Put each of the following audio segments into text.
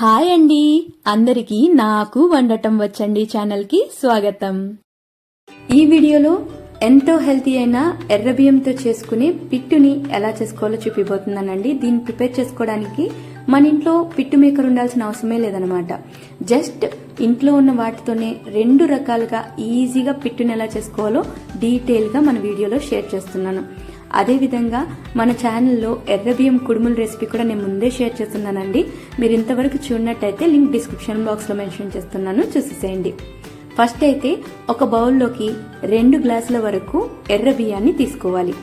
Hi అండి. అందరికీ నాకు వండటం వచ్చండి ఛానల్కి స్వాగతం. ఈ వీడియోలో ఎంతో హెల్తీ అయిన ఎర్ర బియ్యంతో చేసుకునే పిట్టుని ఎలా చేసుకోవాలో చూపిపోతున్నానండి దీన్ని ప్రిపేర్ చేసుకోవడానికి మన ఇంట్లో పిట్టు మేకర్ ఉండాల్సిన అవసరమే లేదనమాట జస్ట్ ఇంట్లో ఉన్న వాటితోనే రెండు రకాలుగా ఈజీగా పిట్టుని ఎలా చేసుకోవాలో డీటెయిల్గా మన వీడియోలో షేర్ చేస్తున్నాను. అదేవిధంగా మన ఛానల్లో ఎర్ర బియ్యం కుడుముల రెసిపీ కూడా నేను ముందే షేర్ చేస్తున్నానండి. మీరు ఇంతవరకు చూడనట్టయితే లింక్ డిస్క్రిప్షన్ బాక్స్లో మెన్షన్ చేస్తున్నాను. చూసేసేయండి. ఫస్ట్ అయితే ఒక బౌల్లోకి రెండు గ్లాసుల వరకు ఎర్ర బియ్యాన్ని తీసుకోవాలి.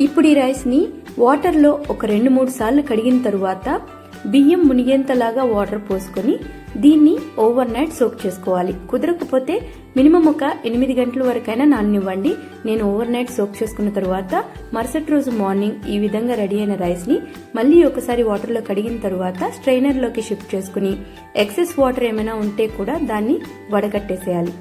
ఇప్పుడు ఈ రైస్ని వాటర్లో ఒక రెండు మూడు సార్లు కడిగిన తరువాత బియ్యం మునిగేంతలాగా వాటర్ పోసుకొని దీన్ని ఓవర్ నైట్ సోక్ చేసుకోవాలి. కుదరకపోతే మినిమం ఒక ఎనిమిది గంటల వరకైనా నాననివ్వండి. నేను ఓవర్ నైట్ సోక్ చేసుకున్న తర్వాత మరుసటి రోజు మార్నింగ్ ఈ విధంగా రెడీ అయిన రైస్ని మళ్ళీ ఒకసారి వాటర్లో కడిగిన తర్వాత స్ట్రైనర్లోకి షిఫ్ట్ చేసుకుని ఎక్సెస్ వాటర్ ఏమైనా ఉంటే కూడా దాన్ని వడగట్టేసేయాలి.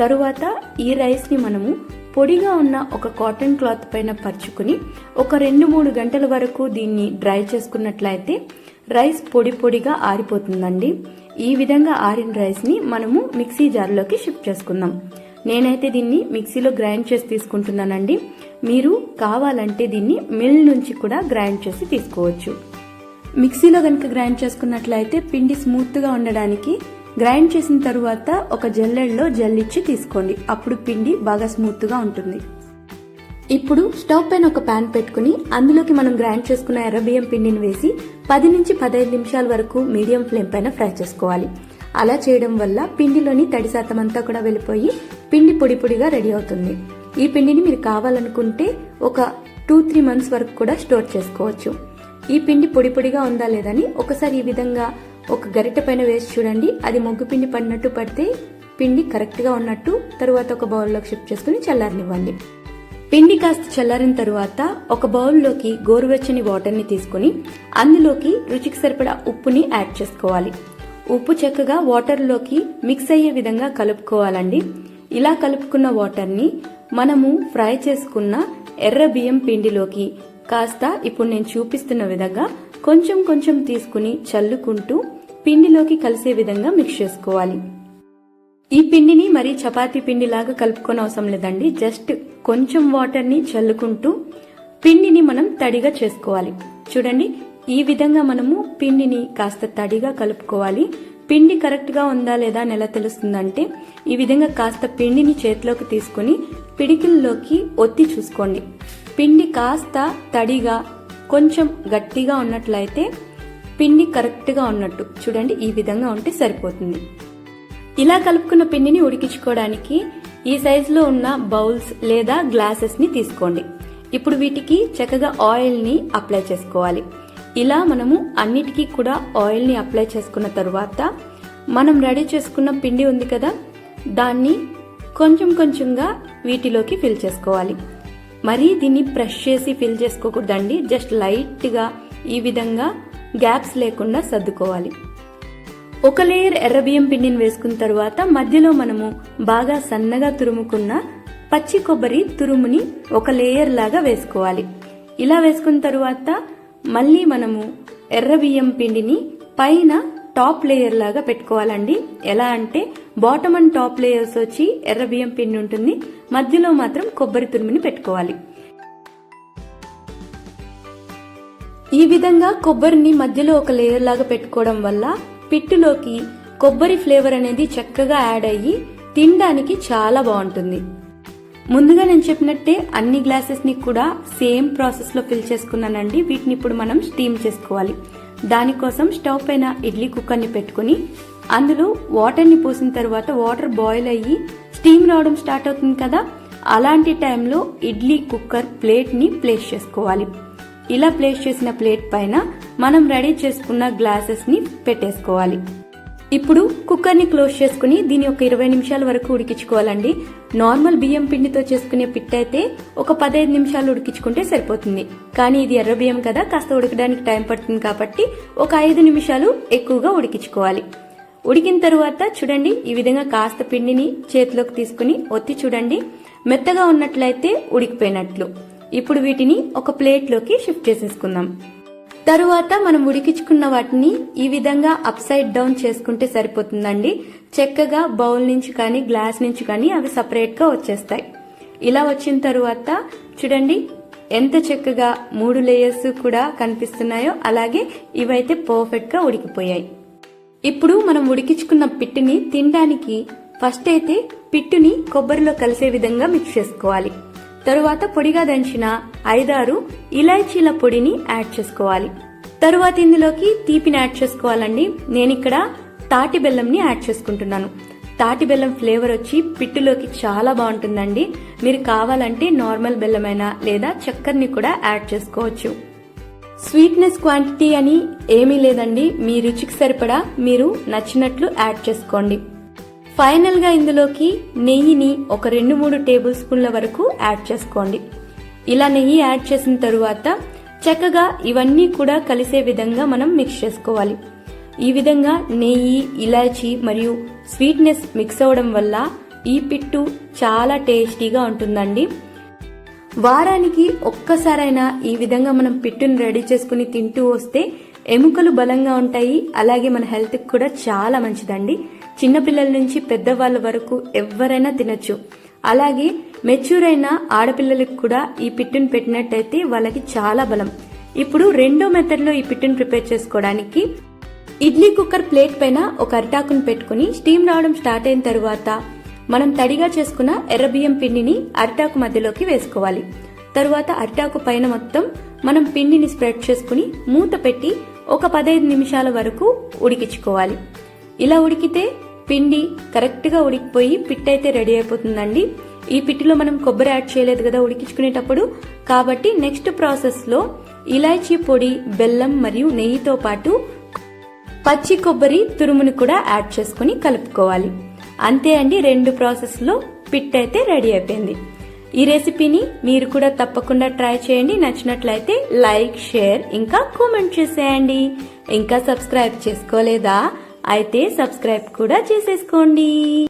తరువాత ఈ రైస్ని మనము పొడిగా ఉన్న ఒక కాటన్ క్లాత్ పైన పరుచుకుని ఒక రెండు మూడు గంటల వరకు దీన్ని డ్రై చేసుకున్నట్లయితే రైస్ పొడి పొడిగా ఆరిపోతుందండి. ఈ విధంగా ఆరిన రైస్ని మనము మిక్సీ జార్లోకి షిఫ్ట్ చేసుకుందాం. నేనైతే దీన్ని మిక్సీలో గ్రైండ్ చేసి తీసుకుంటున్నానండి. మీరు కావాలంటే దీన్ని మిల్ నుంచి కూడా గ్రైండ్ చేసి తీసుకోవచ్చు. మిక్సీలో కనుక గ్రైండ్ చేసుకున్నట్లయితే పిండి స్మూత్గా ఉండడానికి గ్రైండ్ చేసిన తరువాత ఒక జల్లెడలో జల్లిచ్చి తీసుకోండి. అప్పుడు పిండి బాగా స్మూత్గా ఉంటుంది. ఇప్పుడు స్టవ్ పైన ఒక ప్యాన్ పెట్టుకుని అందులోకి మనం గ్రైండ్ చేసుకున్న ఎర్రబియ్యం పిండిని వేసి పది నుంచి పదహైదు నిమిషాల వరకు మీడియం ఫ్లేమ్ పైన ఫ్రై చేసుకోవాలి. అలా చేయడం వల్ల పిండిలోని తడి శాతం అంతా కూడా వెళ్ళిపోయి పిండి పొడి పొడిగా రెడీ అవుతుంది. ఈ పిండిని మీరు కావాలనుకుంటే ఒక టూ త్రీ మంత్స్ వరకు కూడా స్టోర్ చేసుకోవచ్చు. ఈ పిండి పొడి పొడిగా ఉందా లేదని ఒకసారి ఈ విధంగా ఒక గరిట పైన వేసి చూడండి. అది మొగ్గు పిండి పడినట్టు పడితే పిండి కరెక్ట్గా ఉన్నట్టు తరువాత ఒక బౌల్లోకి షిఫ్ట్ చేసుకుని చల్లారనివ్వండి. పిండి కాస్త చల్లారిన తరువాత ఒక బౌల్లోకి గోరువెచ్చని వాటర్ని తీసుకుని అందులోకి రుచికి సరిపడా ఉప్పుని యాడ్ చేసుకోవాలి. ఉప్పు చక్కగా వాటర్లోకి మిక్స్ అయ్యే విధంగా కలుపుకోవాలండి. ఇలా కలుపుకున్న వాటర్ని మనము ఫ్రై చేసుకున్న ఎర్ర బియ్యం పిండిలోకి కాస్త ఇప్పుడు నేను చూపిస్తున్న విధంగా కొంచెం కొంచెం తీసుకుని చల్లుకుంటూ పిండిలోకి కలిసే విధంగా మిక్స్ చేసుకోవాలి. ఈ పిండిని మరి చపాతీ పిండిలాగా కలుపుకొని అవసరం లేదండి. జస్ట్ కొంచెం వాటర్ని చల్లుకుంటూ పిండిని మనం తడిగా చేసుకోవాలి. చూడండి ఈ విధంగా మనము పిండిని కాస్త తడిగా కలుపుకోవాలి. పిండి కరెక్ట్గా ఉందా లేదా అని ఎలా తెలుస్తుందంటే ఈ విధంగా కాస్త పిండిని చేతిలోకి తీసుకుని పిడికిల్లోకి ఒత్తి చూసుకోండి. పిండి కాస్త తడిగా కొంచెం గట్టిగా ఉన్నట్లయితే పిండి కరెక్ట్గా ఉన్నట్టు. చూడండి ఈ విధంగా ఉంటే సరిపోతుంది. ఇలా కలుపుకున్న పిండిని ఉడికించుకోవడానికి ఈ సైజులో ఉన్న బౌల్స్ లేదా గ్లాసెస్ని తీసుకోండి. ఇప్పుడు వీటికి చక్కగా ఆయిల్ని అప్లై చేసుకోవాలి. ఇలా మనము అన్నిటికీ కూడా ఆయిల్ని అప్లై చేసుకున్న తరువాత మనం రెడీ చేసుకున్న పిండి ఉంది కదా దాన్ని కొంచెం కొంచెంగా వీటిలోకి ఫిల్ చేసుకోవాలి. మరీ దీన్ని ప్రెష్ చేసి ఫిల్ చేసుకోకూడదండి జస్ట్ లైట్గా ఈ విధంగా గ్యాప్స్ లేకుండా సర్దుకోవాలి. ఒక లేయర్ ఎర్రబియ్యం పిండిని వేసుకున్న తర్వాత మధ్యలో మనము బాగా సన్నగా తురుముకున్న పచ్చి కొబ్బరి తురుముని ఒక లేయర్ లాగా వేసుకోవాలి. ఇలా వేసుకున్న తరువాత మళ్ళీ మనము ఎర్రబియ్యం పిండిని పైన టాప్ లేయర్ లాగా పెట్టుకోవాలండి. ఎలా అంటే బాటమ్ అండ్ టాప్ లేయర్స్ వచ్చి ఎర్ర బియ్యం పిండి ఉంటుంది. మధ్యలో మాత్రం కొబ్బరి తురుముని పెట్టుకోవాలి. ఈ విధంగా కొబ్బరిని మధ్యలో ఒక లేయర్ లాగా పెట్టుకోవడం వల్ల పిట్టులోకి కొబ్బరి ఫ్లేవర్ అనేది చక్కగా యాడ్ అయ్యి తినడానికి చాలా బాగుంటుంది. ముందుగా నేను చెప్పినట్టే అన్ని గ్లాసెస్ని కూడా సేమ్ ప్రాసెస్లో ఫిల్ చేసుకున్నానండి. వీటిని ఇప్పుడు మనం స్టీమ్ చేసుకోవాలి. దానికోసం స్టవ్ పైన ఇడ్లీ కుక్కర్ని పెట్టుకుని అందులో వాటర్ని పోసిన తర్వాత వాటర్ బాయిల్ అయ్యి స్టీమ్ రావడం స్టార్ట్ అవుతుంది కదా? అలాంటి టైంలో ఇడ్లీ కుక్కర్ ప్లేట్ని ప్లేస్ చేసుకోవాలి. ఇలా ప్లేస్ చేసిన ప్లేట్ పైన మనం రెడీ చేసుకున్న గ్లాసెస్ని పెట్టేసుకోవాలి. ఇప్పుడు కుక్కర్ని క్లోజ్ చేసుకుని దీని ఒక ఇరవై నిమిషాల వరకు ఉడికించుకోవాలండి. నార్మల్ బియ్యం పిండితో చేసుకునే పిట్ అయితే ఒక పదహైదు నిమిషాలు ఉడికించుకుంటే సరిపోతుంది. కానీ ఇది ఎర్ర బియ్యం కదా కాస్త ఉడకడానికి టైం పడుతుంది కాబట్టి ఒక ఐదు నిమిషాలు ఎక్కువగా ఉడికించుకోవాలి. ఉడికిన తరువాత చూడండి ఈ విధంగా కాస్త పిండిని చేతిలోకి తీసుకుని ఒత్తి చూడండి. మెత్తగా ఉన్నట్లయితే ఉడికిపోయినట్లు. ఇప్పుడు వీటిని ఒక ప్లేట్లోకి షిఫ్ట్ చేసేసుకుందాం. తరువాత మనం ఉడికించుకున్న వాటిని ఈ విధంగా అప్ సైడ్ డౌన్ చేసుకుంటే సరిపోతుందండి. చక్కగా బౌల్ నుంచి కానీ గ్లాస్ నుంచి కానీ అవి సపరేట్గా వచ్చేస్తాయి. ఇలా వచ్చిన తరువాత చూడండి ఎంత చక్కగా మూడు లేయర్స్ కూడా కనిపిస్తున్నాయో అలాగే ఇవైతే పర్ఫెక్ట్గా ఉడికిపోయాయి. ఇప్పుడు మనం ఉడికించుకున్న పిట్టుని తినడానికి ఫస్ట్ అయితే పిట్టుని కొబ్బరిలో కలిసే విధంగా మిక్స్ చేసుకోవాలి. తరువాత పొడిగా దంచిన ఐదారు ఇలాచీల పొడిని యాడ్ చేసుకోవాలి. తరువాత ఇందులోకి తీపిని యాడ్ చేసుకోవాలండి. నేను ఇక్కడ తాటి బెల్లంని యాడ్ చేసుకుంటున్నాను. తాటి బెల్లం ఫ్లేవర్ వచ్చి పిట్టులోకి చాలా బాగుంటుందండి. మీరు కావాలంటే నార్మల్ బెల్లమైనా లేదా చక్కెరని కూడా యాడ్ చేసుకోవచ్చు. స్వీట్నెస్ క్వాంటిటీ అని ఏమీ లేదండి. మీ రుచికి సరిపడా మీరు నచ్చినట్లు యాడ్ చేసుకోండి. ఫైనల్గా ఇందులోకి నెయ్యిని ఒక రెండు మూడు టేబుల్ స్పూన్ల వరకు యాడ్ చేసుకోండి. ఇలా నెయ్యి యాడ్ చేసిన తరువాత చక్కగా ఇవన్నీ కూడా కలిసే విధంగా మనం మిక్స్ చేసుకోవాలి. ఈ విధంగా నెయ్యి ఇలాచి మరియు స్వీట్నెస్ మిక్స్ అవడం వల్ల ఈ పిట్టు చాలా టేస్టీగా ఉంటుందండి. వారానికి ఒక్కసారైనా ఈ విధంగా మనం పిట్టును రెడీ చేసుకుని తింటూ వస్తే ఎముకలు బలంగా ఉంటాయి. అలాగే మన హెల్త్కి కూడా చాలా మంచిదండి. చిన్నపిల్లల నుంచి పెద్దవాళ్ళ వరకు ఎవరైనా తినొచ్చు. అలాగే మెచ్యూర్ అయిన ఆడపిల్లలకు కూడా ఈ పిట్టును పెట్టినట్టయితే వాళ్ళకి చాలా బలం. ఇప్పుడు రెండో మెథడ్లో ఈ పిట్టును ప్రిపేర్ చేసుకోవడానికి ఇడ్లీ కుక్కర్ ప్లేట్ పైన ఒక అరిటాకును పెట్టుకుని స్టీమ్ రావడం స్టార్ట్ అయిన తరువాత మనం తడిగా చేసుకున్న ఎర్రబియ్యం పిండిని అరిటాకు మధ్యలోకి వేసుకోవాలి. తరువాత అరిటాకు పైన మొత్తం మనం పిండిని స్ప్రెడ్ చేసుకుని మూత పెట్టి ఒక పదహైదు నిమిషాల వరకు ఉడికించుకోవాలి. ఇలా ఉడికితే పిండి కరెక్ట్గా ఉడికిపోయి పిట్ అయితే రెడీ అయిపోతుందండి. ఈ పిట్టిలో మనం కొబ్బరి యాడ్ చేయలేదు కదా ఉడికించుకునేటప్పుడు. కాబట్టి నెక్స్ట్ ప్రాసెస్లో ఇలాచీ పొడి బెల్లం మరియు నెయ్యితో పాటు పచ్చి కొబ్బరి తురుమును కూడా యాడ్ చేసుకుని కలుపుకోవాలి. అంతే అండి రెండు ప్రాసెస్లో పిట్ అయితే రెడీ అయిపోయింది. ఈ రెసిపీని మీరు కూడా తప్పకుండా ట్రై చేయండి. నచ్చినట్లయితే లైక్ షేర్ ఇంకా కామెంట్ చేసేయండి. ఇంకా సబ్స్క్రైబ్ చేసుకోలేదా? అయితే సబ్స్క్రైబ్ కూడా చేసేసుకోండి.